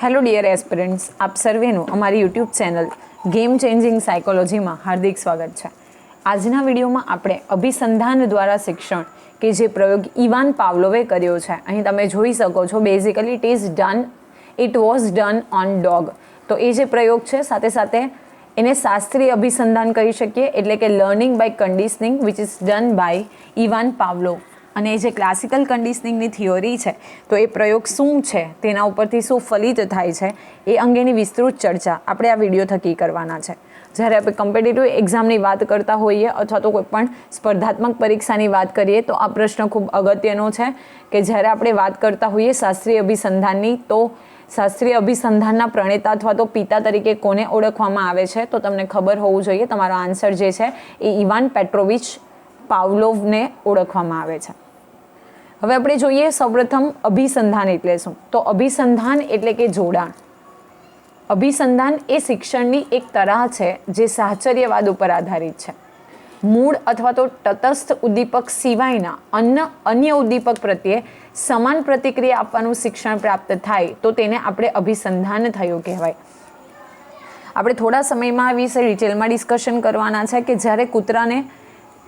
Hello dear aspirants આપ સર્વેનું અમારી યુટ્યુબ ચેનલ ગેમ ચેન્જિંગ સાયકોલોજીમાં હાર્દિક સ્વાગત છે. આજના વિડીયોમાં આપણે અભિસંધાન દ્વારા શિક્ષણ કે જે પ્રયોગ ઇવાન પાવલોવે કર્યો છે. અહીં તમે જોઈ શકો છો basically it is done it was done on dog તો એ જે પ્રયોગ છે, સાથે સાથે એને શાસ્ત્રીય અભિસંધાન કહી શકીએ, એટલે કે learning by conditioning which is done by Ivan Pavlov અને જે ક્લાસિકલ કન્ડિશનિંગની થિયોરી છે, તો એ પ્રયોગ શું છે, તેના ઉપરથી શું ફલિત થાય છે, એ અંગેની વિસ્તૃત ચર્ચા આપણે આ વીડિયો થકી કરવાના છે. જ્યારે આપણે કમ્પિટિટિવ એક્ઝામની વાત કરતા હોઈએ અથવા તો કોઈ પણ સ્પર્ધાત્મક પરીક્ષાની વાત કરીએ, તો આ પ્રશ્ન ખૂબ અગત્યનો છે કે જ્યારે આપણે વાત કરતા હોઈએ શાસ્ત્રીય અભિસંધાનની, તો શાસ્ત્રીય અભિસંધાનના પ્રણેતા અથવા તો પિતા તરીકે કોને ઓળખવામાં આવે છે, તો તમને ખબર હોવું જોઈએ. તમારો આન્સર જે છે એ ઇવાન પેટ્રોવિચ પાવલોવને ઓળખવામાં આવે છે. હવે આપણે જોઈએ સૌપ્રથમ અભિસંધાન એટલે શું? તો અભિસંધાન એટલે કે જોડાણ. અભિસંધાન એ શિક્ષણની એક તરાહ છે જે સાહચર્યવાદ ઉપર આધારિત છે. મૂળ અથવા તો તટસ્થ ઉદ્દીપક સિવાયના અન્ય અન્ય ઉદ્દીપક પ્રત્યે સમાન પ્રતિક્રિયા આપવાનું શિક્ષણ પ્રાપ્ત થાય તો તેને આપણે અભિસંધાન થયું કહેવાય. આપણે થોડા સમયમાં આ વિશે ડિટેલમાં ડિસ્કશન કરવાના છે કે જ્યારે કૂતરાને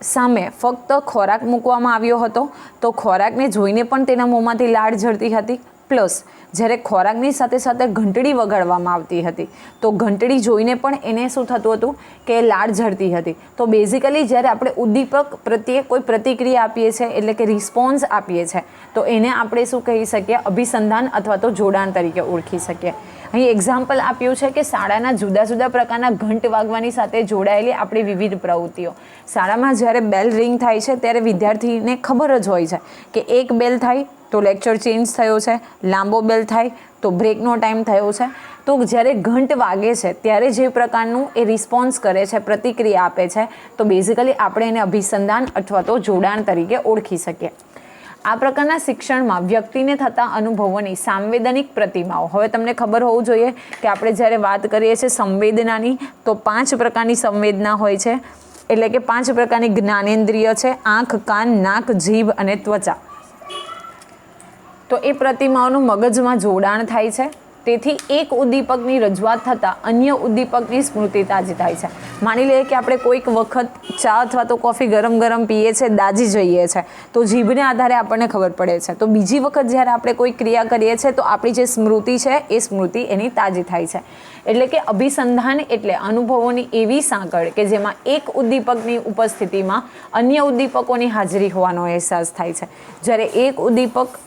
સામે ફક્ત ખોરાક મૂકવામાં આવ્યો હતો, તો ખોરાકને જોઈને પણ તેના મોંમાંથી લાળ ઝરતી હતી. પ્લસ, જ્યારે ખોરાકની સાથે સાથે ઘંટડી વગાડવામાં આવતી હતી, તો ઘંટડી જોઈને પણ એને શું થતું હતું કે લાળ ઝરતી હતી. તો બેઝિકલી જ્યારે આપણે ઉદ્દીપક પ્રત્યે કોઈ પ્રતિક્રિયા આપીએ છીએ, એટલે કે રિસ્પોન્સ આપીએ છીએ, તો એને આપણે શું કહી શકીએ? અભિસંધાન અથવા તો જોડાણ તરીકે ઓળખી શકીએ. અહીં એક્ઝામ્પલ આપ્યું છે કે શાળાના જુદા જુદા પ્રકારના ઘંટ વાગવાની સાથે જોડાયેલી આપણી વિવિધ પ્રવૃત્તિઓ. શાળામાં જ્યારે બેલ રિંગ થાય છે, ત્યારે વિદ્યાર્થીને ખબર જ હોય છે કે એક બેલ થાય તો લેક્ચર ચેન્જ થયો છે, લાંબો બેલ થાય તો બ્રેકનો ટાઈમ થયો છે. તો જ્યારે ઘંટ વાગે છે, ત્યારે જે પ્રકારનું એ રિસ્પોન્સ કરે છે, પ્રતિક્રિયા આપે છે, તો બેઝિકલી આપણે એને અભિસંધાન અથવા તો જોડાણ તરીકે ઓળખી શકીએ. આ પ્રકારના શિક્ષણમાં વ્યક્તિને થતા અનુભવોની સાંવેદનિક પ્રતિમાઓ. હવે તમને ખબર હોવું જોઈએ કે આપણે જ્યારે વાત કરીએ છીએ સંવેદનાની, તો પાંચ પ્રકારની સંવેદના હોય છે. એટલે કે પાંચ પ્રકારની જ્ઞાનેન્દ્રિય છે, આંખ, કાન, નાક, જીભ અને ત્વચા. તો એ પ્રતિમાઓનું મગજમાં જોડાણ થાય છે. તેથી એક ઉદ્દીપકની રજૂઆત થતાં અન્ય ઉદ્દીપકની સ્મૃતિ તાજી થાય છે. માની લઈએ કે આપણે કોઈક વખત ચા અથવા તો કોફી ગરમ ગરમ પીએ છીએ દાજી જઈએ છીએ તો જીભને આધારે આપણને ખબર પડે છે. તો બીજી વખત જ્યારે આપણે કોઈ ક્રિયા કરીએ છીએ તો આપણી જે સ્મૃતિ છે, એ સ્મૃતિ એની તાજી થાય છે. એટલે કે અભિસંધાન એટલે અનુભવોની એવી સાંકળ કે જેમાં એક ઉદ્દીપકની ઉપસ્થિતિમાં અન્ય ઉદ્દીપકોની હાજરી હોવાનો અહેસાસ થાય છે. જ્યારે એક ઉદ્દીપક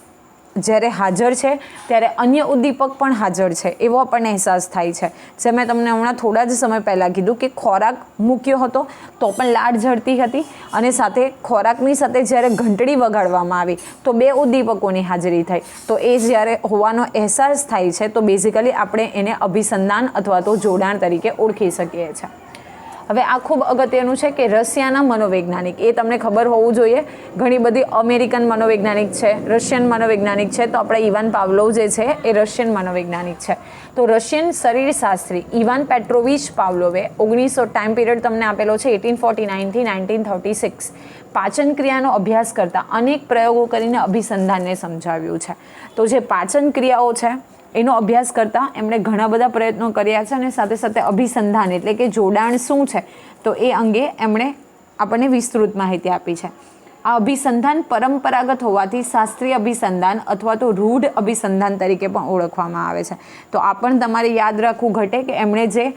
જ્યારે હાજર છે, ત્યારે અન્ય ઉદ્દીપક પણ હાજર છે, એવો આપણને અહેસાસ થાય છે. જે મેં તમને હમણાં થોડા જ સમય પહેલાં કીધું કે ખોરાક મૂક્યો હતો, તો પણ લાડ ઝરતી હતી અને સાથે ખોરાકની સાથે જ્યારે ઘંટડી વગાડવામાં આવી, તો બે ઉદ્દીપકોની હાજરી થઈ. તો એ જ્યારે હોવાનો અહેસાસ થાય છે, તો બેઝિકલી આપણે એને અભિસંધાન અથવા તો જોડાણ તરીકે ઓળખી શકીએ છીએ. હવે આ ખૂબ અગત્યનું છે કે રશિયાના મનોવૈજ્ઞાનિક. એ તમને ખબર હોવું જોઈએ, ઘણી બધી અમેરિકન મનોવૈજ્ઞાનિક છે, રશિયન મનોવૈજ્ઞાનિક છે, તો આપણે ઇવાન પાવલોવ જે છે, એ રશિયન મનોવૈજ્ઞાનિક છે. તો રશિયન શરીરશાસ્ત્રી ઇવાન પેટ્રોવિચ પાવલોવે ઓગણીસો ટાઈમ પિરિયડ તમને આપેલો છે એટીન ફોર્ટી નાઇનથી નાઇન્ટીન થર્ટી સિક્સ પાચન ક્રિયાનો અભ્યાસ કરતા અનેક પ્રયોગો કરીને અભિસંધાનને સમજાવ્યું છે. તો જે પાચન ક્રિયાઓ છે એનો અભ્યાસ કરતાં એમણે ઘણા બધા પ્રયત્નો કર્યા છે અને સાથે સાથે અભિસંધાન એટલે કે જોડાણ શું છે? તો એ અંગે એમણે આપણને વિસ્તૃત માહિતી આપી છે. આ અભિસંધાન પરંપરાગત હોવાથી શાસ્ત્રીય અભિસંધાન અથવા તો રૂઢ અભિસંધાન તરીકે પણ ઓળખવામાં આવે છે. તો આ પણ તમારે યાદ રાખવું ઘટે કે એમણે જે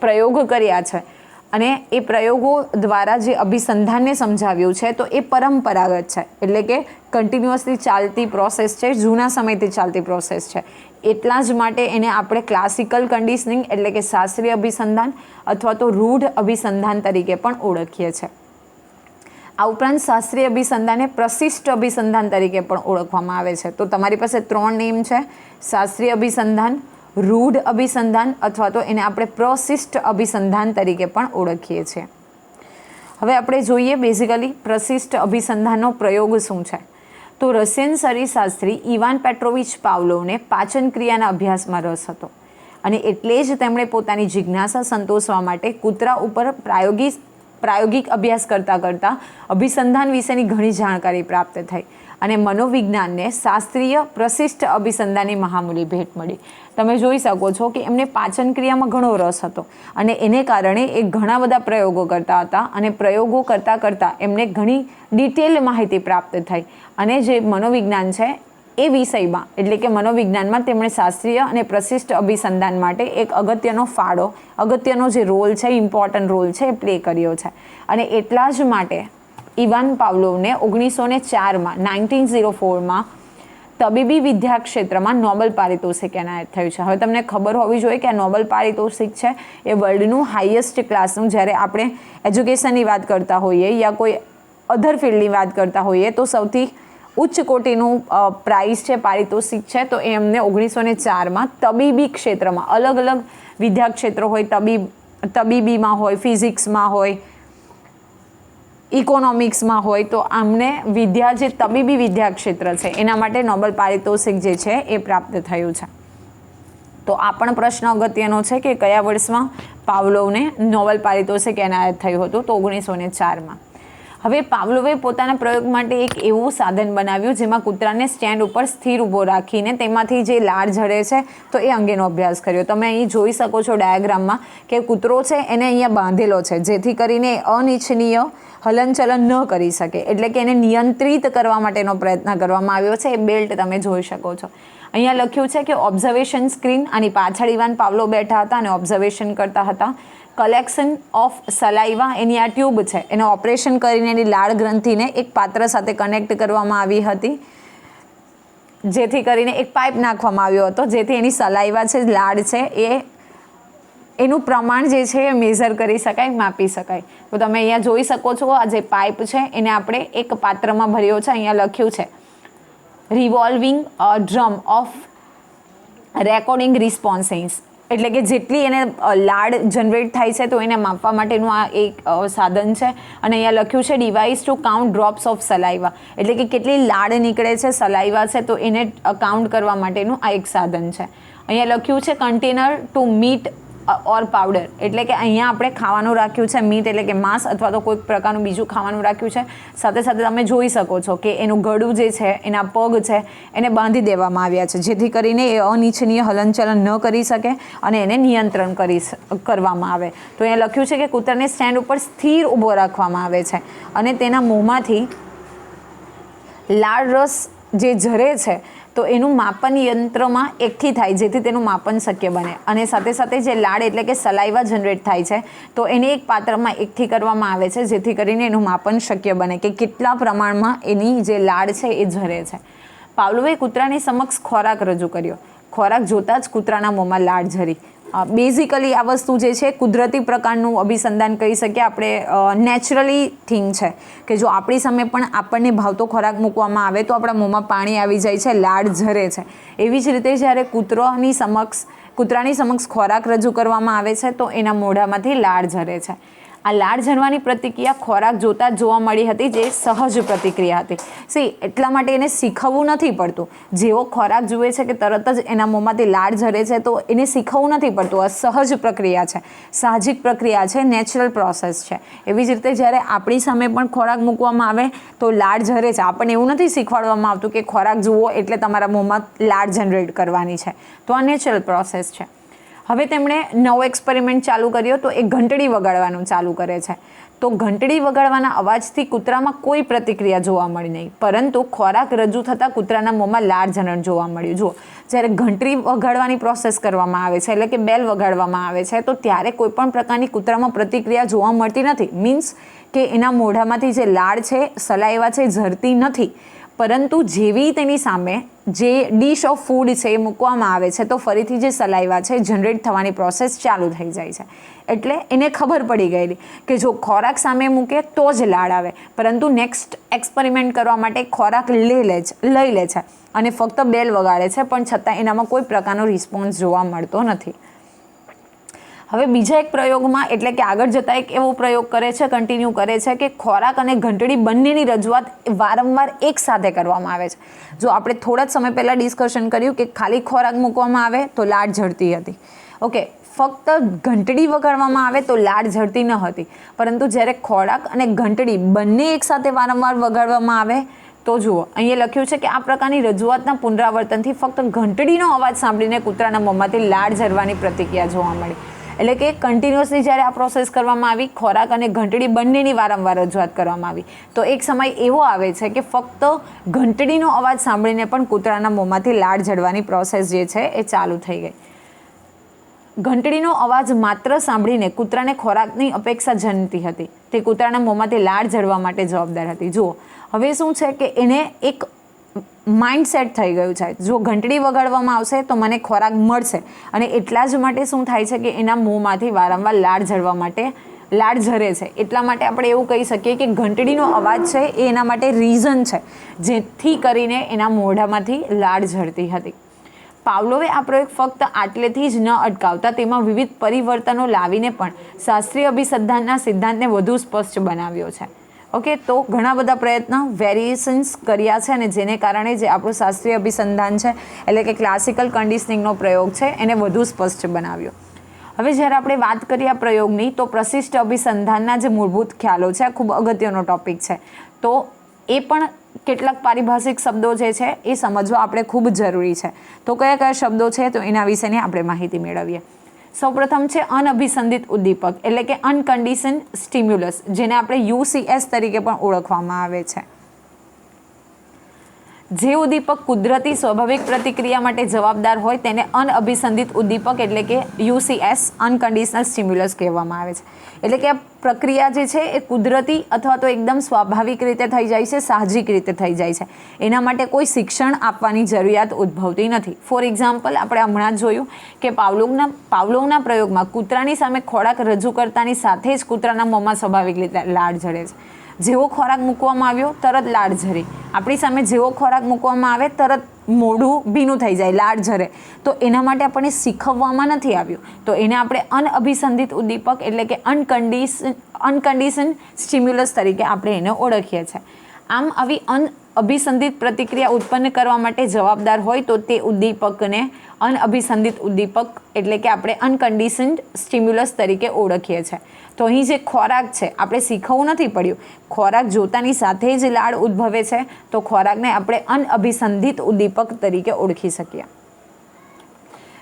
પ્રયોગ કર્યા છે અને એ પ્રયોગો દ્વારા જે અભિસંધાનને સમજાવ્યું છે, તો એ પરંપરાગત છે. એટલે કે કન્ટિન્યુઅસલી ચાલતી પ્રોસેસ છે, જૂના સમયથી ચાલતી પ્રોસેસ છે. એટલા જ માટે એને આપણે ક્લાસિકલ કન્ડિશનિંગ એટલે કે શાસ્ત્રીય અભિસંધાન અથવા તો રૂઢ અભિસંધાન તરીકે પણ ઓળખીએ છીએ આ ઉપરાંત શાસ્ત્રીય અભિસંધાને પ્રશિષ્ટ અભિસંધાન તરીકે પણ ઓળખવામાં આવે છે. તો તમારી પાસે ત્રણ નેમ છે. શાસ્ત્રીય અભિસંધાન રૂઢ અભિસંધાન અથવા તો એને આપણે પ્રશિષ્ટ અભિસંધાન તરીકે પણ ઓળખીએ છીએ. હવે આપણે જોઈએ બેઝિકલી પ્રશિષ્ટ અભિસંધાનનો પ્રયોગ શું છે? તો રશિયન શરીરશાસ્ત્રી ઇવાન પેટ્રોવિચ પાવલોવને પાચન ક્રિયાના અભ્યાસમાં રસ હતો અને એટલે જ તેમણે પોતાની જિજ્ઞાસા સંતોષવા માટે કૂતરા ઉપર પ્રાયોગિક પ્રાયોગિક અભ્યાસ કરતાં કરતાં અભિસંધાન વિશેની ઘણી જાણકારી પ્રાપ્ત થઈ અને મનોવિજ્ઞાનને શાસ્ત્રીય પ્રશિષ્ટ અભિસંધાનની મહામૂલી ભેટ મળી. તમે જોઈ શકો છો કે એમને પાચન ક્રિયામાં ઘણો રસ હતો. અને એને કારણે એ ઘણા બધા પ્રયોગો કરતા હતા અને પ્રયોગો કરતાં કરતાં એમને ઘણી ડિટેલ માહિતી પ્રાપ્ત થઈ. અને જે મનોવિજ્ઞાન છે એ વિષયમાં, એટલે કે મનોવિજ્ઞાનમાં તેમણે શાસ્ત્રીય અને પ્રશિષ્ટ અભિસંધાન માટે એક અગત્યનો ફાળો, અગત્યનો જે રોલ છે ઇમ્પોર્ટન્ટ રોલ છે એ પ્લે કર્યો છે. અને એટલા જ માટે ઇવાન પાવલોવને ઓગણીસો ને ચારમાં, નાઇન્ટીન ઝીરો ફોરમાં તબીબી વિદ્યા ક્ષેત્રમાં નોબલ પારિતોષિક એનાયત થયું છે. હવે તમને ખબર હોવી જોઈએ કે આ નોબલ પારિતોષિક છે એ વર્લ્ડનું હાઈએસ્ટ ક્લાસનું જ્યારે આપણે એજ્યુકેશનની વાત કરતા હોઈએ યા કોઈ અધર ફિલ્ડની વાત કરતા હોઈએ તો સૌથી ઉચ્ચ કોટીનું પ્રાઇઝ છે પારિતોષિક છે. તો એ એમને ઓગણીસો ને ચારમાં તબીબી ક્ષેત્રમાં અલગ અલગ વિદ્યા ક્ષેત્રો હોય, તબીબ, તબીબીમાં હોય ફિઝિક્સમાં હોય ઇકોનોમિક્સમાં હોય તો આમને વિદ્યા જે તબીબી વિદ્યા ક્ષેત્ર છે, એના માટે નોબલ પારિતોષિક જે છે એ પ્રાપ્ત થયું છે. તો આ પણ પ્રશ્ન અગત્યનો છે કે કયા વર્ષમાં પાવલોવને નોબલ પારિતોષિક એનાયત થયું હતું? તો ઓગણીસો ને ચારમાં. હવે પાવલોવે પોતાના પ્રયોગ માટે એક એવું સાધન બનાવ્યું જેમાં કૂતરાને સ્ટેન્ડ ઉપર સ્થિર ઊભો રાખીને તેમાંથી જે લાળ ઝરે છે તો એ અંગેનો અભ્યાસ કર્યો. તમે અહીં જોઈ શકો છો ડાયાગ્રામમાં કે કૂતરો છે એને અહીંયા બાંધેલો છે, જેથી કરીને અનિચ્છનીય હલનચલન ન કરી શકે, એટલે કે એને નિયંત્રિત કરવા માટેનો પ્રયત્ન કરવામાં આવ્યો છે, એ બેલ્ટ તમે જોઈ શકો છો. અહીંયા લખ્યું છે કે ઓબ્ઝર્વેશન સ્ક્રીન આની પાછળ ઇવાન પાવલો બેઠા હતા અને ઓબ્ઝર્વેશન કરતા હતા. કલેક્શન ઓફ સલાઈવા એની આ ટ્યુબ છે. એને ઓપરેશન કરીને એની લાળ ગ્રંથિને એક પાત્ર સાથે કનેક્ટ કરવામાં આવી હતી. જેથી કરીને એક પાઇપ નાખવામાં આવ્યો હતો. જેથી એની સલાઈવા છે, લાળ છે, એ એનું પ્રમાણ જે છે એ મેઝર કરી શકાય, માપી શકાય. તો તમે અહીંયા જોઈ શકો છો, આ જે પાઇપ છે, એને આપણે એક પાત્રમાં ભર્યો છે, અહીંયા લખ્યું છે. Revolving drum of recording responses એટલે કે જેટલી એને લાડ જનરેટ થાય છે, તો એને માપવા માટેનું આ એક સાધન છે. અને અહીંયા લખ્યું છે device to count drops of saliva એટલે કે કેટલી લાડ નીકળે છે સલાઈવા છે, તો એને કાઉન્ટ કરવા માટેનું આ એક સાધન છે. અહીંયા લખ્યું છે container to meat or powder એટલે કે અહીંયા આપણે ખાવાનું રાખ્યું છે મીટ એટલે કે માંસ અથવા તો કોઈ પ્રકારનું બીજું ખાવાનું રાખ્યું છે. સાથે સાથે તમે જોઈ શકો છો કે એનું ગળું જે છે, એના પગ છે, એને બાંધી દેવામાં આવ્યા છે. જેથી કરીને એ અનિચ્છનીય હલનચલન ન કરી શકે અને એને નિયંત્રણ કરી કરવામાં આવે. તો અહીંયા લખ્યું છે કે કૂતરને સ્ટેન્ડ ઉપર સ્થિર ઊભો રાખવામાં આવે છે અને તેના મોંમાંથી લાળ રસ જે ઝરે છે તો એનું માપન યંત્રમાં એકઠી થાય, જેથી તેનું માપન શક્ય બને. અને સાથે સાથે જે લાળ એટલે કે સલાઈવા જનરેટ થાય છે, તો એને એક પાત્રમાં એકઠી કરવામાં આવે છે, જેથી કરીને એનું માપન શક્ય બને કે કેટલા પ્રમાણમાં એની જે લાળ છે એ ઝરે છે. પાવલોએ કૂતરાની સમક્ષ ખોરાક રજૂ કર્યો. ખોરાક જોતાં જ કૂતરાના મોંમાં લાળ ઝરી. બેઝિકલી આ વસ્તુ જે છે, કુદરતી પ્રકારનું અભિસંધાન કહી શકીએ. આપણે નેચરલી થિંગ છે કે જો આપણી સામે પણ આપણને ભાવતો ખોરાક મૂકવામાં આવે તો આપણા મોંમાં પાણી આવી જાય છે, લાળ ઝરે છે. એવી જ રીતે જ્યારે કૂતરોની સમક્ષ, કૂતરાની સમક્ષ ખોરાક રજૂ કરવામાં આવે છે તો એના મોઢામાંથી લાળ ઝરે છે. આ લાળ ઝરવાની પ્રતિક્રિયા ખોરાક જોતાં જ જોવા મળી હતી, જે સહજ પ્રતિક્રિયા હતી. સી એટલા માટે એને શીખવવું નથી પડતું. જેવો ખોરાક જુએ છે કે તરત જ એના મોંમાંથી લાળ ઝરે છે, તો એને શીખવવું નથી પડતું. આ સહજ પ્રક્રિયા છે. સાહજિક પ્રક્રિયા છે નેચરલ પ્રોસેસ છે. એવી જ રીતે જ્યારે આપણી સામે પણ ખોરાક મૂકવામાં આવે, તો લાળ ઝરે છે. આપણને એવું નથી શીખવાડવામાં આવતું કે ખોરાક જુઓ એટલે તમારા મોંમાં લાળ જનરેટ કરવાની છે. તો આ નેચરલ પ્રોસેસ છે. હવે તેમણે નવો એક્સપેરિમેન્ટ ચાલુ કર્યો તો એ ઘંટડી વગાડવાનું ચાલુ કરે છે. તો ઘંટડી વગાડવાના અવાજથી કૂતરામાં કોઈ પ્રતિક્રિયા જોવા મળી નહીં. પરંતુ ખોરાક રજૂ થતાં કૂતરાના મોંમાં લાળ જનન જોવા મળ્યું. જુઓ, જ્યારે ઘંટડી વગાડવાની પ્રોસેસ કરવામાં આવે છે, એટલે કે બેલ વગાડવામાં આવે છે, તો ત્યારે કોઈપણ પ્રકારની કૂતરામાં પ્રતિક્રિયા જોવા મળતી નથી. મીન્સ કે એના મોઢામાંથી જે લાળ છે સલાઈવા છે, ઝરતી નથી. પરંતુ જેવી તેની સામે જે ડીશ ઓફ ફૂડ છે એ મૂકવામાં આવે છે, તો ફરીથી જે સલાઈવા છે જનરેટ થવાની પ્રોસેસ ચાલુ થઈ જાય છે. એટલે એને ખબર પડી ગયેલી કે જો ખોરાક સામે મૂકે તો જ લાળ આવે. પરંતુ નેક્સ્ટ એક્સપેરિમેન્ટ કરવા માટે ખોરાક લઈ લે છે, લઈ લે છે. અને ફક્ત બેલ વગાડે છે, પણ છતાં એનામાં કોઈ પ્રકારનો રિસ્પોન્સ જોવા મળતો નથી. હવે બીજા એક પ્રયોગમાં, એટલે કે આગળ જતાં એક એવો પ્રયોગ કરે છે કન્ટિન્યુ કરે છે કે ખોરાક અને ઘંટડી બંનેની રજૂઆત વારંવાર એક સાથે કરવામાં આવે છે. જો આપણે થોડા જ સમય પહેલાં ડિસ્કશન કર્યું કે ખાલી ખોરાક મૂકવામાં આવે, તો લાળ ઝરતી હતી. ઓકે ફક્ત ઘંટડી વગાડવામાં આવે તો લાળ ઝરતી ન હતી. પરંતુ જ્યારે ખોરાક અને ઘંટડી બંને એકસાથે વારંવાર વગાડવામાં આવે, તો જુઓ, અહીંયા લખ્યું છે કે આ પ્રકારની રજૂઆતના પુનરાવર્તનથી ફક્ત ઘંટડીનો અવાજ સાંભળીને કૂતરાના મોંમાંથી લાળ ઝરવાની પ્રતિક્રિયા જોવા મળી. એટલે કે કન્ટિન્યુઅસલી જ્યારે આ પ્રોસેસ કરવામાં આવી, ખોરાક અને ઘંટડી બંનેની વારંવાર રજૂઆત કરવામાં આવી, તો એક સમય એવો આવે છે કે ફક્ત ઘંટડીનો અવાજ સાંભળીને પણ કૂતરાના મોંમાંથી લાળ ઝડવાની પ્રોસેસ જે છે એ ચાલુ થઈ ગઈ. ઘંટડીનો અવાજ માત્ર સાંભળીને કૂતરાને ખોરાકની અપેક્ષા જનતી હતી. તે કૂતરાના મોંમાંથી લાળ ઝરવા માટે જવાબદાર હતી. જુઓ, હવે શું છે કે એને એક માઇન્ડ સેટ થઈ ગયું છે. જો ઘંટડી વગાડવામાં આવશે તો મને ખોરાક મળશે. અને એટલા જ માટે શું થાય છે કે એના મોંમાંથી વારંવાર લાળ ઝરવા માટે લાળ ઝરે છે. એટલા માટે આપણે એવું કહી શકીએ કે ઘંટડીનો અવાજ છે એ એના માટે રીઝન છે, જેથી કરીને એના મોઢામાંથી લાળ ઝરતી હતી. પાવલોવે આ પ્રયોગ ફક્ત આટલેથી જ ન અટકાવતા, તેમાં વિવિધ પરિવર્તનો લાવીને પણ શાસ્ત્રીય અભિસંધાનના સિદ્ધાંતને વધુ સ્પષ્ટ બનાવ્યો છે. ઓકે તો ઘણા બધા પ્રયત્ન વેરિએશન્સ કર્યા છે અને જેને કારણે જે આપણું શાસ્ત્રીય અભિસંધાન છે, એટલે કે ક્લાસિકલ કન્ડિશનિંગનો પ્રયોગ છે, એને વધુ સ્પષ્ટ બનાવ્યો. હવે જ્યારે આપણે વાત કરીએ આ પ્રયોગની, તો પ્રશિષ્ટ અભિસંધાનના જે મૂળભૂત ખ્યાલો છે, આ ખૂબ અગત્યનો ટોપિક છે. તો એ પણ કેટલાક પારિભાષિક શબ્દો જે છે, એ સમજવા આપણે ખૂબ જરૂરી છે. તો કયા કયા શબ્દો છે, તો એના વિશેની આપણે માહિતી મેળવીએ. સૌપ્રથમ છે અનઅભિસંધિત ઉદ્દીપક, એટલે કે અનકન્ડિશન સ્ટિમ્યુલસ જેને આપણે યુસીએસ તરીકે પણ ઓળખવામાં આવે છે. જે ઉદ્દીપક કુદરતી સ્વાભાવિક પ્રતિક્રિયા માટે જવાબદાર હોય તેને અનઅભિસંધિત ઉદ્દીપક એટલે કે યુસીએસ, અનકન્ડિશનલ સ્ટિમ્યુલસ કહેવામાં આવે છે. એટલે કે આ પ્રક્રિયા જે છે એ કુદરતી અથવા તો એકદમ સ્વાભાવિક રીતે થઈ જાય છે, સાહજિક રીતે થઈ જાય છે. એના માટે કોઈ શિક્ષણ આપવાની જરૂરિયાત ઉદ્ભવતી નથી. ફોર એક્ઝામ્પલ આપણે હમણાં જ જોયું કે પાવલોવના પાવલોવના પ્રયોગમાં કૂતરાની સામે ખોરાક રજૂ કરતાની સાથે જ કૂતરાના મોંમાં સ્વાભાવિક રીતે લાળ ઝરે છે. જેવો ખોરાક મૂકવામાં આવ્યો, તરત લાળ ઝરે. આપણી સામે જેવો ખોરાક મૂકવામાં આવે, તરત મોઢું ભીનું થઈ જાય, લાળ ઝરે. તો એના માટે આપણને શીખવવામાં નથી આવ્યું. તો એને આપણે અનઅભિસંધિત ઉદ્દીપક એટલે કે અનકન્ડિશન અનકન્ડિશન સ્ટિમ્યુલસ તરીકે આપણે એને ઓળખીએ છીએ. આમ આવી અન અભિસંધિત પ્રતિક્રિયા ઉત્પન્ન કરવા માટે જવાબદાર હોય તો તે ઉદ્દીપકને અનઅભિસંધિત ઉદ્દીપક એટલે કે આપણે અનકન્ડિશન્ડ સ્ટિમ્યુલસ તરીકે ઓળખીએ છીએ. તો અહીં જે ખોરાક છે, આપણે શીખવવું નથી પડ્યું. ખોરાક જોતાની સાથે જ લાળ ઉદ્ભવે છે, તો ખોરાકને આપણે અનઅભિસંધિત ઉદ્દીપક તરીકે ઓળખી શકીએ.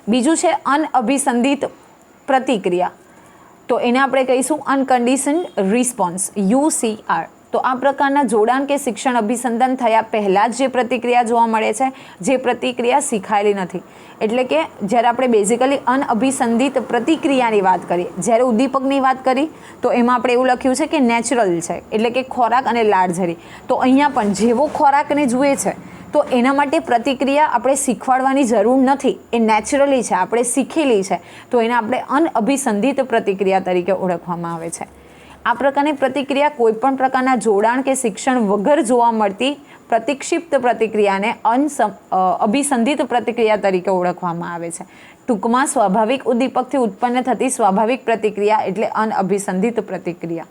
બીજું છે અનઅભિસંધિત પ્રતિક્રિયા. તો એને આપણે કહીશું અનકન્ડિશન્ડ રિસ્પોન્સ યુસીઆર તો આ પ્રકારના જોડાણ કે શિક્ષણ અભિસંધાન થયા પહેલાં જ જે પ્રતિક્રિયા જોવા મળે છે, જે પ્રતિક્રિયા શીખાયેલી નથી. એટલે કે જ્યારે આપણે બેઝિકલી અનઅભિસંધિત પ્રતિક્રિયાની વાત કરીએ, જ્યારે ઉદ્દીપકની વાત કરી, તો એમાં આપણે એવું લખ્યું છે કે નેચરલ છે, એટલે કે ખોરાક અને લાળઝરી તો અહીંયા પણ જેવો ખોરાકને જુએ છે, તો એના માટે પ્રતિક્રિયા આપણે શીખવાડવાની જરૂર નથી. એ નેચરલી છે, આપણે શીખેલી છે. તો એને આપણે અનઅભિસંધિત પ્રતિક્રિયા તરીકે ઓળખવામાં આવે છે. આ પ્રકારની પ્રતિક્રિયા કોઈપણ પ્રકારના જોડાણ કે શિક્ષણ વગર જોવા મળતી પ્રતિક્ષિપ્ત પ્રતિક્રિયાને અનસમ અભિસંધિત પ્રતિક્રિયા તરીકે ઓળખવામાં આવે છે. ટૂંકમાં સ્વાભાવિક ઉદ્દીપકથી ઉત્પન્ન થતી સ્વાભાવિક પ્રતિક્રિયા એટલે અનઅભિસંધિત પ્રતિક્રિયા.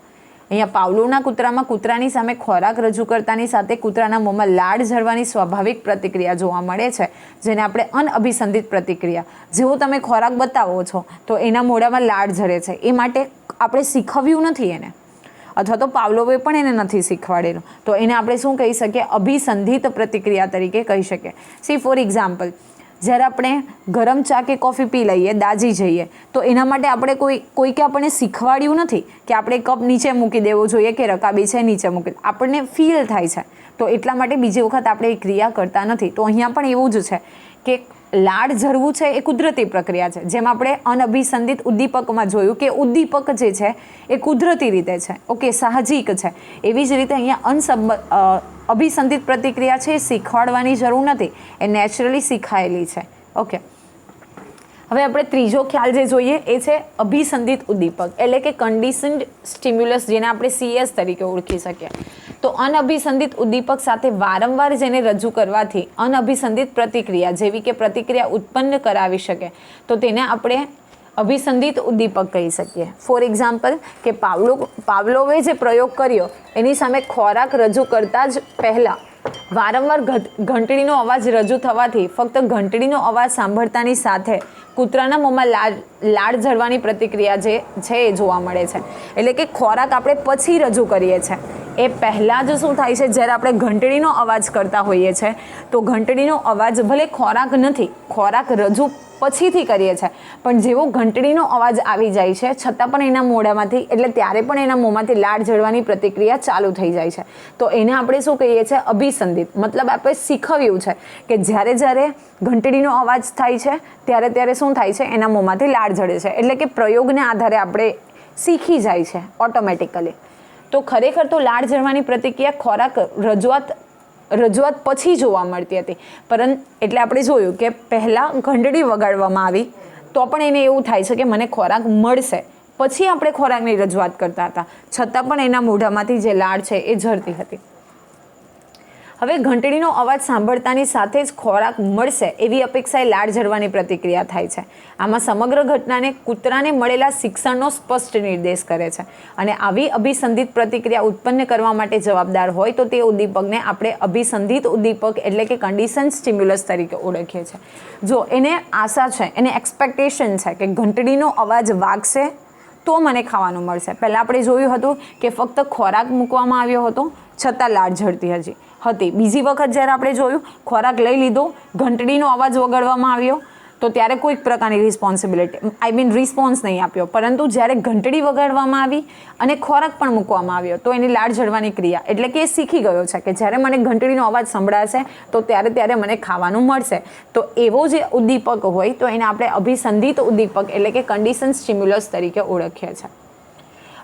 અહીંયા પાવલોના કૂતરામાં કૂતરાની સામે ખોરાક રજૂ કરતાની સાથે કૂતરાના મોંમાં લાળ ઝરવાની સ્વાભાવિક પ્રતિક્રિયા જોવા મળે છે, જેને આપણે અનઅભિસંધિત પ્રતિક્રિયા. જેવો તમે ખોરાક બતાવો છો, તો એના મોઢામાં લાળ ઝરે છે. એ માટે આપણે શીખવ્યું નથી એને. અથવા તો પાવલોવે પણ એને નથી શીખવાડેલું. તો એને આપણે શું કહી શકીએ? અભિસંધિત પ્રતિક્રિયા તરીકે કહી શકીએ. સી ફોર એક્ઝામ્પલ જ્યારે આપણે ગરમ ચા કે કોફી પી લઈએ, દાજી જઈએ, તો એના માટે આપણે કોઈ, કોઈકે આપણને શીખવાડ્યું નથી કે આપણે કપ નીચે મૂકી દેવો જોઈએ કે રકાબી છે નીચે મૂકી આપણને ફીલ થાય છે. તો એટલા માટે બીજી વખત આપણે એ ક્રિયા કરતા નથી. તો અહીંયા પણ એવું જ છે કે લાડ ઝરવું છે એ કુદરતી પ્રક્રિયા છે. જેમ આપણે અનઅભિસંધિત ઉદ્દીપકમાં જોયું કે ઉદ્દીપક જે છે એ કુદરતી રીતે છે. ઓકે, સાહજિક છે. એવી જ રીતે અહીંયા અનસબ અભિસંધિત પ્રતિક્રિયા છે એ શીખવાડવાની જરૂર નથી. એ નેચરલી શીખાયેલી છે. ઓકે. હવે આપણે ત્રીજો ખ્યાલ જે જોઈએ એ છે અભિસંધિત ઉદ્દીપક. એટલે કે કન્ડિશન્ડ સ્ટિમ્યુલસ જેને આપણે સીએસ તરીકે ઓળખી શકીએ. તો અનઅભિસંધિત ઉદ્દીપક સાથે વારંવાર જેને રજૂ કરવાથી અનઅભિસંધિત પ્રતિક્રિયા, જેવી કે પ્રતિક્રિયા ઉત્પન્ન કરાવી શકે, તો તેને આપણે અભિસંધિત ઉદ્દીપક કહી શકીએ. ફોર એક્ઝામ્પલ કે પાવલો પાવલોવે જે પ્રયોગ કર્યો, એની સામે ખોરાક રજૂ કરતાં જ પહેલાં વારંવાર ઘંટડીનો અવાજ રજૂ થવાથી ફક્ત ઘંટડીનો અવાજ સાંભળતાની સાથે કૂતરાના મોંમાં લાળ લાળ ઝરવાની પ્રતિક્રિયા જે, છે એ જોવા મળે છે. એટલે કે ખોરાક આપણે પછી રજૂ કરીએ છીએ એ પહેલાં જ શું થાય છે? જ્યારે આપણે ઘંટડીનો અવાજ કરતા હોઈએ છીએ તો ઘંટડીનો અવાજ ભલે ખોરાક નથી, ખોરાક રજૂ પછીથી કરીએ છીએ. પણ જેવો ઘંટડીનો અવાજ આવી જાય છે, છતાં પણ એના મોઢામાંથી, એટલે ત્યારે પણ એના મોંમાંથી લાળ જળવાની પ્રતિક્રિયા ચાલુ થઈ જાય છે. તો એને આપણે શું કહીએ છીએ? અભિસંધિત મતલબ આપણે શીખવ્યું છે કે જ્યારે જ્યારે ઘંટડીનો અવાજ થાય છે, ત્યારે ત્યારે શું થાય છે? એના મોંમાંથી લાળ જળે છે. એટલે કે પ્રયોગને આધારે આપણે શીખી જાય છે, ઓટોમેટિકલી. તો ખરેખર તો લાળ જળવાની પ્રતિક્રિયા ખોરાક રજૂઆત રજૂઆત પછી જોવા મળતી હતી. પરં એટલે આપણે જોયું કે પહેલાં ઘંટડી વગાડવામાં આવી તો પણ એને એવું થાય છે કે મને ખોરાક મળશે. પછી આપણે ખોરાકની રજૂઆત કરતા હતા. છતાં પણ એના મોઢામાંથી જે લાળ છે એ ઝરતી હતી. હવે ઘંટડીનો અવાજ સાંભળતાની સાથે જ ખોરાક મળશે એવી અપેક્ષાએ લાળ ઝરવાની પ્રતિક્રિયા થાય છે. આમાં સમગ્ર ઘટનાને કૂતરાને મળેલા શિક્ષણનો સ્પષ્ટ નિર્દેશ કરે છે અને આવી અભિસંધિત પ્રતિક્રિયા ઉત્પન્ન કરવા માટે જવાબદાર હોય તો તે ઉદ્દીપકને આપણે અભિસંધિત ઉદ્દીપક એટલે કે કન્ડિશન સ્ટિમ્યુલસ તરીકે ઓળખીએ છીએ. જો એને આશા છે, એને એક્સપેક્ટેશન છે કે ઘંટડીનો અવાજ વાગશે તો મને ખાવાનું મળશે. પહેલાં આપણે જોયું હતું કે ફક્ત ખોરાક મૂકવામાં આવ્યો હતો, છતાં લાળ ઝરતી હજી હતી. બીજી વખત જ્યારે આપણે જોયું, ખોરાક લઈ લીધો, ઘંટડીનો અવાજ વગાડવામાં આવ્યો, તો ત્યારે કોઈક પ્રકારની રિસ્પોન્સિબિલિટી આઈ મીન રિસ્પોન્સ નહીં આપ્યો. પરંતુ જ્યારે ઘંટડી વગાડવામાં આવી અને ખોરાક પણ મૂકવામાં આવ્યો, તો એની લાળ જળવાની ક્રિયા, એટલે કે એ શીખી ગયો છે કે જ્યારે મને ઘંટડીનો અવાજ સંભળાશે, તો ત્યારે ત્યારે મને ખાવાનું મળશે. તો એવો જે ઉદ્દીપક હોય, તો એને આપણે અભિસંધિત ઉદ્દીપક, એટલે કે કન્ડિશન સ્ટિમ્યુલસ તરીકે ઓળખીએ છીએ.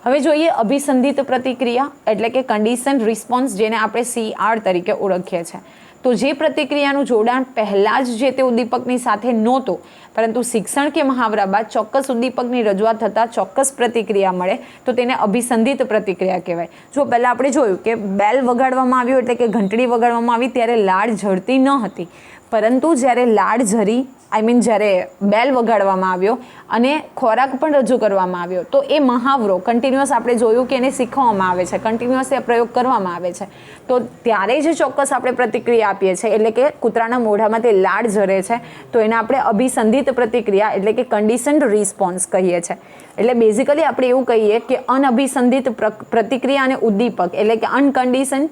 હવે જોઈએ અભિસંધિત પ્રતિક્રિયા, એટલે કે કન્ડિશન રિસ્પોન્સ જેને આપણે સીઆર તરીકે ઓળખીએ છીએ. તો જે પ્રતિક્રિયાનું જોડાણ પહેલાં જ જે તે ઉદ્દીપકની સાથે નહોતું, પરંતુ શિક્ષણ કે મહાવરા બાદ ચોક્કસ ઉદ્દીપકની રજૂઆત થતાં ચોક્કસ પ્રતિક્રિયા મળે, તો તેને અભિસંધિત પ્રતિક્રિયા કહેવાય. જો પહેલાં આપણે જોયું કે બેલ વગાડવામાં આવ્યું, એટલે કે ઘંટડી વગાડવામાં આવી, ત્યારે લાળ ઝરતી ન હતી. પરંતુ જ્યારે લાળ ઝરી આઈ મીન જ્યારે બેલ વગાડવામાં આવ્યો અને ખોરાક પણ રજૂ કરવામાં આવ્યો, તો એ મહાવરો કન્ટિન્યુઅસ આપણે જોયું કે એને શીખવવામાં આવે છે કન્ટિન્યુઅસ એ પ્રયોગ કરવામાં આવે છે. તો ત્યારે જ ચોક્કસ આપણે પ્રતિક્રિયા આપીએ છીએ, એટલે કે કૂતરાના મોઢામાં તે લાળ ઝરે છે, તો એને આપણે અભિસંધિત પ્રતિક્રિયા એટલે કે કન્ડિશન્ડ રિસ્પોન્સ કહીએ છીએ. એટલે બેઝિકલી આપણે એવું કહીએ કે અનઅભિસંધિત પ્રતિક્રિયા અને ઉદ્દીપક એટલે કે અનકન્ડિશન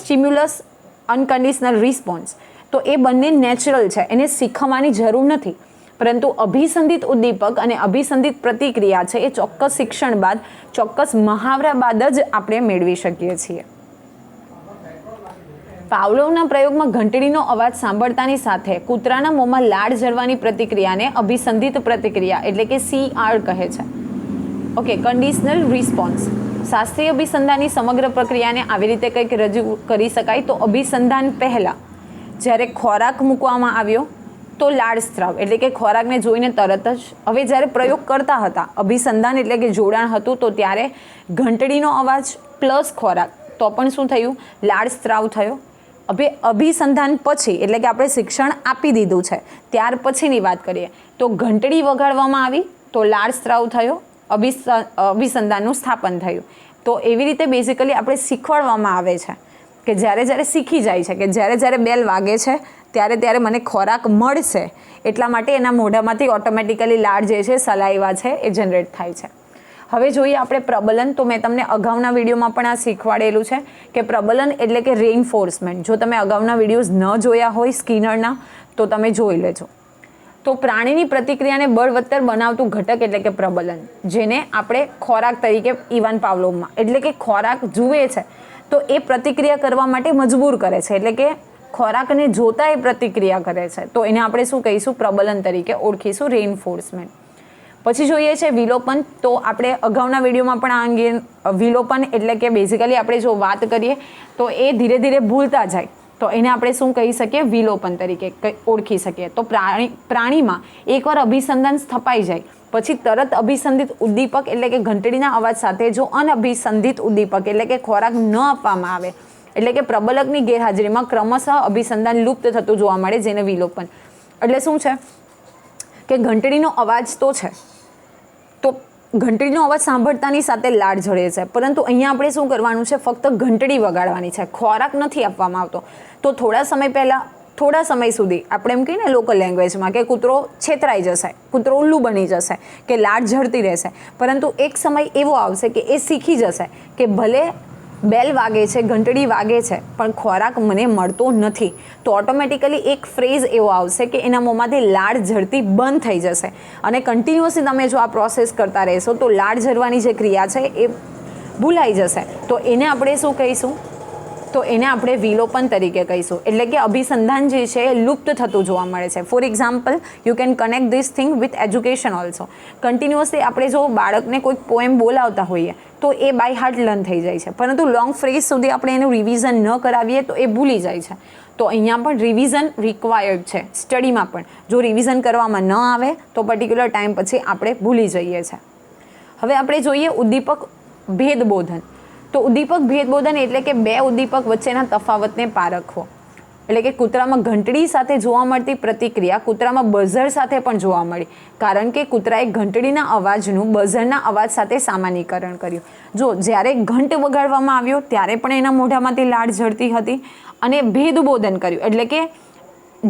સ્ટિમ્યુલસ અનકન્ડિશનલ રિસ્પોન્સ તો એ બંને નેચરલ છે. એને શીખવાની જરૂર નથી. પરંતુ અભિસંધિત ઉદ્દીપક અને અભિસંધિત પ્રતિક્રિયા છે એ ચોક્કસ શિક્ષણ બાદ, ચોક્કસ મહાવરા બાદ જ આપણે મેળવી શકીએ છીએ. પાવલોવના પ્રયોગમાં ઘંટડીનો અવાજ સાંભળતાની સાથે કૂતરાના મોંમાં લાળ ઝરવાની પ્રતિક્રિયાને અભિસંધિત પ્રતિક્રિયા એટલે કે સીઆર કહે છે. ઓકે કન્ડિશનલ રિસ્પોન્સ શાસ્ત્રીય અભિસંધાનની સમગ્ર પ્રક્રિયાને આવી રીતે કંઈક રજૂ કરી શકાય તો અભિસંધાન પહેલાં. જ્યારે ખોરાક મૂકવામાં આવ્યો તો લાળ સ્ત્રાવ, એટલે કે ખોરાકને જોઈને તરત જ. હવે જ્યારે પ્રયોગ કરતા હતા, અભિસંધાન એટલે કે જોડાણ હતું, તો ત્યારે ઘંટડીનો અવાજ પ્લસ ખોરાક. તો પણ શું થયું? લાળ સ્ત્રાવ થયો. હવે અભિસંધાન પછી, એટલે કે આપણે શિક્ષણ આપી દીધું છે, ત્યાર પછીની વાત કરીએ. તો ઘંટડી વગાડવામાં આવી, તો લાળ સ્ત્રાવ થયો, અભિસ, અભિસંધાનનું સ્થાપન થયું. તો એવી રીતે બેઝિકલી આપણે શીખવાડવામાં આવે છે. કે જ્યારે જ્યારે શીખી જાય છે, કે જ્યારે જ્યારે બેલ વાગે છે, ત્યારે ત્યારે મને ખોરાક મળશે, એટલા માટે એના મોઢામાંથી ઓટોમેટિકલી લાળ જે છે, સલાઈવા છે, એ જનરેટ થાય છે. હવે જોઈએ આપણે પ્રબલન. તો મેં તમને અગાઉના વિડીયોમાં પણ આ શીખવાડેલું છે કે પ્રબલન એટલે કે રેઇનફોર્સમેન્ટ જો તમે અગાઉના વિડીયોઝ ન જોયા હોય સ્કિનરના, તો તમે જોઈ લેજો. તો પ્રાણીની પ્રતિક્રિયાને બળવત્તર બનાવતું ઘટક એટલે કે પ્રબલન, જેને આપણે ખોરાક તરીકે ઇવાન પાવલોવમાં, એટલે કે ખોરાક જુએ છે તો એ પ્રતિક્રિયા કરવા માટે મજબૂર કરે છે. એટલે કે ખોરાકને જોતા એ પ્રતિક્રિયા કરે છે. તો એને આપણે શું કહીશું? પ્રબલન તરીકે ઓળખીશું રેઇનફોર્સમેન્ટ પછી જોઈએ છે વિલોપન. તો આપણે અગાઉના વિડીયોમાં પણ આ અંગે વિલોપન એટલે કે બેઝિકલી આપણે જો વાત કરીએ તો એ ધીરે ધીરે ભૂલતા જાય. તો એને આપણે શું કહી શકીએ? વિલોપન તરીકે ઓળખી શકીએ. તો પ્રાણી, પ્રાણીમાં એકવાર અભિસંધાન સ્થપાઈ જાય. પછી તરત અભિસંધિત ઉદ્દીપક એટલે કે ઘંટડીના અવાજ સાથે જો અનઅભિસંધિત ઉદ્દીપક એટલે કે ખોરાક ન આપવામાં આવે, એટલે કે પ્રબલકની ગેરહાજરીમાં ક્રમશઃ અભિસંધાન લુપ્ત થતું જોવા મળે જેને વિલોપન. એટલે શું છે? કે ઘંટડીનો અવાજ તો છે. તો ઘંટડીનો અવાજ સાંભળતાની સાથે લાળ જળે છે. પરંતુ અહીંયા આપણે શું કરવાનું છે? ફક્ત ઘંટડી વગાડવાની છે. ખોરાક નથી આપવામાં આવતો. તો થોડા સમય પહેલાં થોડા સમય સુધી, આપણે એમ કહીએ ને લોકલ લેંગ્વેજમાં કે કૂતરો છેતરાઈ જશે, કૂતરો ઉલ્લું બની જશે, કે લાળ ઝરતી રહેશે. પરંતુ એક સમય એવો આવશે કે એ શીખી જશે કે ભલે બેલ વાગે છે, ઘંટડી વાગે છે, પણ ખોરાક મને મળતો નથી. તો ઓટોમેટિકલી એક ફ્રેઝ એવો આવશે કે એના મોંમાંથી લાળ ઝરતી બંધ થઈ જશે. અને કન્ટિન્યુઅસલી તમે જો આ પ્રોસેસ કરતા રહેશો, તો લાળ ઝરવાની જે ક્રિયા છે, એ ભૂલાઈ જશે. તો એને આપણે શું કહીશું? તો એને આપણે વિલોપન તરીકે કહીશું. એટલે કે અભિસંધાન જે છે એ લુપ્ત થતું જોવા મળે છે. For example you can connect this thing with education also continuously આપણે જો બાળકને કોઈક પોએમ બોલાવતા હોઈએ, તો એ બાય હાર્ટ લર્ન થઈ જાય છે. પરંતુ લોંગ ફ્રેઝ સુધી આપણે એનું રિવિઝન ન કરાવીએ, તો એ ભૂલી જાય છે. તો અહીંયા પણ રિવિઝન રિક્વાયર્ડ છે. સ્ટડીમાં પણ. જો રિવિઝન કરવામાં ન આવે, તો પર્ટિક્યુલર ટાઈમ પછી આપણે ભૂલી જઈએ છીએ હવે આપણે જોઈએ ઉદ્દીપક ભેદબોધન. તો ઉદ્દીપક ભેદબોધન એટલે કે બે ઉદ્દીપક વચ્ચેના તફાવતને પારખવો એટલે કે કૂતરામાં ઘંટડી સાથે જોવા મળતી પ્રતિક્રિયા કૂતરામાં બઝર સાથે પણ જોવા મળી. કારણ કે કૂતરાએ ઘંટડીના અવાજનું, બઝરના અવાજ સાથે સામાન્યકરણ કર્યું. જો જ્યારે ઘંટ વગાડવામાં આવ્યો, ત્યારે પણ એના મોઢામાંથી લાળ ઝરતી હતી અને ભેદબોધન કર્યું. એટલે કે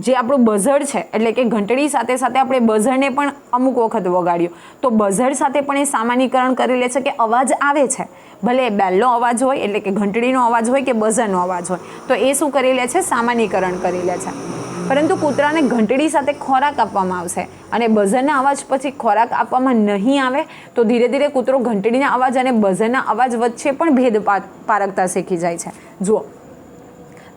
જે આપણું બઝર છે, એટલે કે ઘંટડી સાથે સાથે આપણે બઝરને પણ અમુક વખત વગાડ્યું. તો બઝર સાથે પણ એ સામાન્યકરણ કરી લે છે કે અવાજ આવે છે. ભલે બેલનો અવાજ હોય, એટલે કે ઘંટડીનો અવાજ હોય કે બઝરનો અવાજ હોય. તો એ શું કરી લે છે? સામાન્યકરણ કરી લે છે. પરંતુ કૂતરાને ઘંટડી સાથે ખોરાક આપવામાં આવશે અને બઝરના અવાજ પછી ખોરાક આપવામાં નહીં આવે, તો ધીરે ધીરે કૂતરો ઘંટડીના અવાજ અને બઝરના અવાજ વચ્ચે પણ ભેદ પારખતા શીખી જાય છે. જુઓ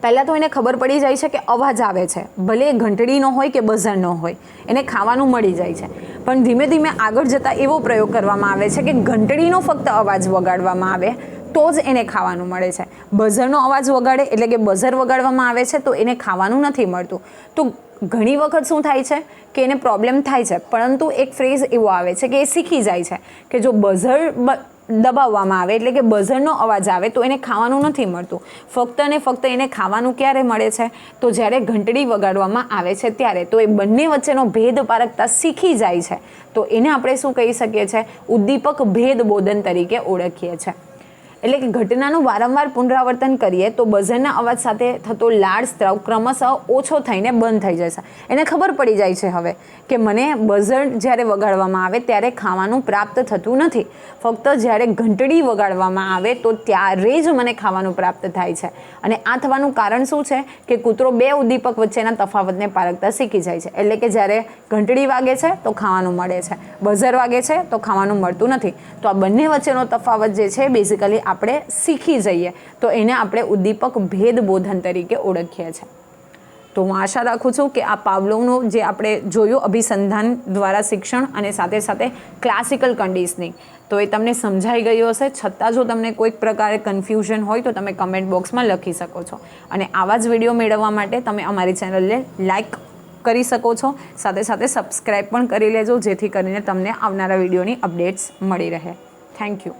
પહેલાં તો એને ખબર પડી જાય છે કે અવાજ આવે છે. ભલે એ ઘંટડીનો હોય કે બઝરનો હોય, એને ખાવાનું મળી જાય છે. પણ ધીમે ધીમે આગળ જતાં એવો પ્રયોગ કરવામાં આવે છે કે ઘંટડીનો ફક્ત અવાજ વગાડવામાં આવે, તો જ એને ખાવાનું મળે છે. બઝરનો અવાજ વગાડે એટલે કે બઝર વગાડવામાં આવે છે, તો એને ખાવાનું નથી મળતું. તો ઘણી વખત શું થાય છે કે એને પ્રોબ્લેમ થાય છે, પરંતુ એક ફ્રેઝ એવો આવે છે કે એ શીખી જાય છે કે જો બઝર દબાવવામાં આવે, એટલે કે બઝરનો અવાજ આવે, તો એને ખાવાનું નથી મળતું. ફક્ત અને ફક્ત એને ખાવાનું ક્યારે મળે છે? તો જ્યારે ઘંટડી વગાડવામાં આવે છે ત્યારે. તો એ બંને વચ્ચેનો ભેદ પારખતા શીખી જાય છે. તો એને આપણે શું કહી શકીએ છીએ ઉદ્દીપક ભેદ બોધન તરીકે ઓળખીએ છીએ એટલે કે ઘટનાનું વારંવાર પુનરાવર્તન કરીએ તો બઝરના અવાજ સાથે થતો લાળ સ્ત્રાવ ક્રમશઃ ઓછો થઈને બંધ થઈ જશે એને ખબર પડી જાય છે હવે કે મને બઝર જ્યારે વગાડવામાં આવે ત્યારે ખાવાનું પ્રાપ્ત થતું નથી. ફક્ત જ્યારે ઘંટડી વગાડવામાં આવે તો ત્યારે જ મને ખાવાનું પ્રાપ્ત થાય છે. અને આ થવાનું કારણ શું છે? કે કૂતરો બે ઉદ્દીપક વચ્ચેના તફાવતને પારખતા શીખી જાય છે. એટલે કે જ્યારે ઘંટડી વાગે છે તો ખાવાનું મળે છે. બઝર વાગે છે તો ખાવાનું મળતું નથી. તો આ બંને વચ્ચેનો તફાવત જે છે બેઝિકલી આપણે શીખી જઈએ. તો એને આપણે ઉદ્દીપક ભેદબોધન તરીકે ઓળખીએ છીએ. તો હું આશા રાખું છું કે આ પાવલોનું જે આપણે જોયું અભિસંધાન દ્વારા શિક્ષણ અને સાથે સાથે ક્લાસિકલ કન્ડિશનિંગ તો એ તમને સમજાઈ ગયું હશે. છતાં જો તમને કોઈક પ્રકારે કન્ફ્યુઝન હોય તો તમે કમેન્ટ બોક્સમાં લખી શકો છો. અને આવા જ વીડિયો મેળવવા માટે તમે અમારી ચેનલને લાઈક કરી શકો છો. સાથે સાથે સબસ્ક્રાઈબ પણ કરી લેજો, જેથી કરીને તમને આવનારા વિડીયોની અપડેટ્સ મળી રહે. Thank you